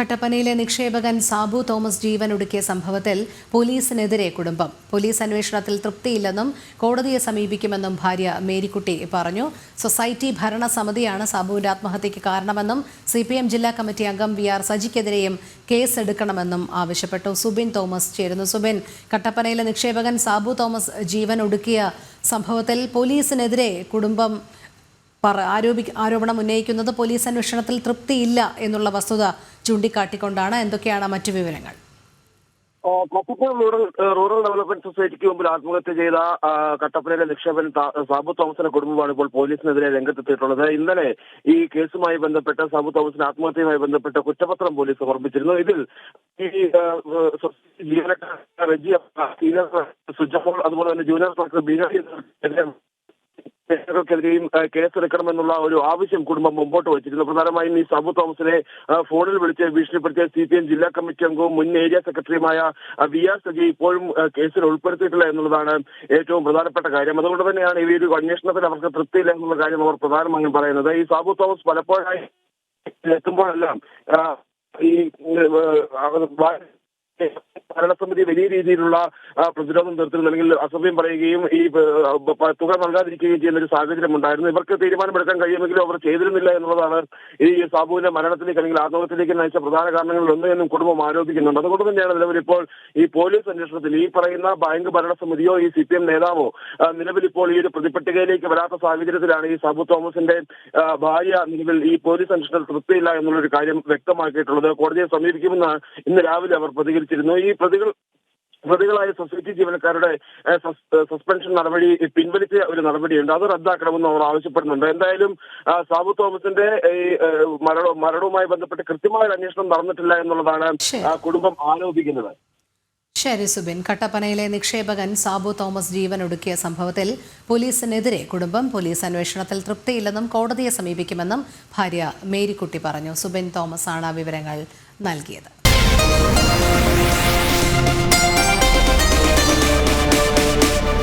കട്ടപ്പനയിലെ നിക്ഷേപകൻ സാബു തോമസ് ജീവൻ ഒടുക്കിയ സംഭവത്തിൽ പോലീസിനെതിരെ കുടുംബം. പോലീസ് അന്വേഷണത്തിൽ തൃപ്തിയില്ലെന്നും കോടതിയെ സമീപിക്കുമെന്നും ഭാര്യ മേരിക്കുട്ടി പറഞ്ഞു. സൊസൈറ്റി ഭരണസമിതിയാണ് സാബുവിന്റെ ആത്മഹത്യയ്ക്ക് കാരണമെന്നും സി ജില്ലാ കമ്മിറ്റി അംഗം വി ആർ സജിക്കെതിരെയും കേസെടുക്കണമെന്നും ആവശ്യപ്പെട്ടു. സുബിൻ തോമസ് ചേരുന്നു. സുബിൻ കട്ടപ്പനയിലെ നിക്ഷേപകൻ സാബു തോമസ് ജീവൻ ഒടുക്കിയ സംഭവത്തിൽ പോലീസിനെതിരെ കുടുംബം ആരോപി ആരോപണം ഉന്നയിക്കുന്നത് പോലീസ് അന്വേഷണത്തിൽ തൃപ്തിയില്ല എന്നുള്ള വസ്തുത ചൂണ്ടിക്കാട്ടിക്കൊണ്ടാണ്. എന്തൊക്കെയാണ് മറ്റു വിവരങ്ങൾ? ആ, റൂറൽ റൂറൽ ഡെവലപ്മെന്റ് സൊസൈറ്റിക്ക് മുമ്പിൽ ആത്മഹത്യ ചെയ്ത കട്ടപ്പനയിലെ നിക്ഷേപൻ സാബു തോമസിന്റെ കുടുംബമാണ് ഇപ്പോൾ പോലീസിനെതിരെ രംഗത്തെത്തിയിട്ടുള്ളത്. ഇന്നലെ ഈ കേസുമായി ബന്ധപ്പെട്ട് സാബു തോമസിന്റെ ആത്മഹത്യയുമായി ബന്ധപ്പെട്ട് കുറ്റപത്രം പോലീസ് സമർപ്പിച്ചിരുന്നു. ഇതിൽ ഈ ജീവനക്കാർ റെജി സുജമോൾ അതുപോലെ തന്നെ ജൂനിയർ ക്ലർക്ക് ബീഹാരി ക്കെതിരെയും ഏഹ്, കേസെടുക്കണമെന്നുള്ള ഒരു ആവശ്യം കുടുംബം മുമ്പോട്ട് വച്ചിരുന്നു. പ്രധാനമായും ഈ സാബു തോമസിനെ ഫോണിൽ വിളിച്ച് ഭീഷണിപ്പെടുത്തിയ സി പി എം ജില്ലാ കമ്മിറ്റി അംഗവും മുൻ ഏരിയ സെക്രട്ടറിയുമായ വി ആർ സജി ഇപ്പോഴും കേസിൽ ഉൾപ്പെടുത്തിയിട്ടില്ല എന്നുള്ളതാണ് ഏറ്റവും പ്രധാനപ്പെട്ട കാര്യം. അതുകൊണ്ട് തന്നെയാണ് ഈ ഒരു അന്വേഷണത്തിൽ അവർക്ക് തൃപ്തിയില്ല എന്നുള്ള കാര്യം അവർ പ്രധാനമായും പറയുന്നത്. ഈ സാബു തോമസ് പലപ്പോഴായി എത്തുമ്പോഴെല്ലാം ഈ ഭരണസമിതി വലിയ രീതിയിലുള്ള പ്രതിരോധം തീർത്തിരുന്നു അല്ലെങ്കിൽ അസഭ്യം പറയുകയും ഈ തുക നൽകാതിരിക്കുകയും ചെയ്യുന്ന ഒരു സാഹചര്യം ഉണ്ടായിരുന്നു. ഇവർക്ക് തീരുമാനമെടുക്കാൻ കഴിയുമെങ്കിലും അവർ ചെയ്തിരുന്നില്ല എന്നുള്ളതാണ് ഈ സാബുവിന്റെ മരണത്തിലേക്ക് അല്ലെങ്കിൽ ആത്മഹത്യയിലേക്ക് നയിച്ച പ്രധാന കാരണങ്ങളിൽ ഒന്ന് എന്നും കുടുംബം ആരോപിക്കുന്നുണ്ട്. അതുകൊണ്ട് തന്നെയാണ് നിലവിൽ ഇപ്പോൾ ഈ പോലീസ് അന്വേഷണത്തിൽ ഈ പറയുന്ന ബാങ്ക് ഭരണസമിതിയോ ഈ സി പി എം നേതാവോ നിലവിൽ ഇപ്പോൾ ഈ ഒരു പ്രതിപട്ടികയിലേക്ക് വരാത്ത സാഹചര്യത്തിലാണ് ഈ സാബു തോമസിന്റെ ഭാര്യ നിലവിൽ ഈ പോലീസ് അന്വേഷണത്തിൽ തൃപ്തിയില്ല എന്നുള്ളൊരു കാര്യം വ്യക്തമാക്കിയിട്ടുള്ളത്. കോടതിയെ സമീപിക്കുമെന്ന് ഇന്ന് രാവിലെ അവർ പ്രതികരിച്ചിരുന്നു ഈ പ്രതികൾ പ്രതികളായ സൊസൈറ്റി ജീവനക്കാരുടെ സസ്പെൻഷൻ നടപടി പിൻവലിച്ച ഒരു നടപടിയുണ്ട്. അത് റദ്ദാക്കണമെന്ന് അവർ ആവശ്യപ്പെടുന്നുണ്ട്. എന്തായാലും സാബു തോമസിന്റെ ഈ മരണ മരണവുമായി ബന്ധപ്പെട്ട് കൃത്യമായ അന്വേഷണം നടന്നിട്ടില്ല എന്നുള്ളതാണ് കുടുംബം ആരോപിക്കുന്നത് ശരി സുബിൻ. കട്ടപ്പനയിലെ നിക്ഷേപകൻ സാബു തോമസ് ജീവൻ ഒടുക്കിയ സംഭവത്തിൽ പോലീസിനെതിരെ കുടുംബം പോലീസ് അന്വേഷണത്തിൽ തൃപ്തിയില്ലെന്നും കോടതിയെ സമീപിക്കുമെന്നും ഭാര്യ മേരിക്കുട്ടി പറഞ്ഞു. സുബിൻ തോമസ് ആണ് വിവരങ്ങൾ നൽകിയത്.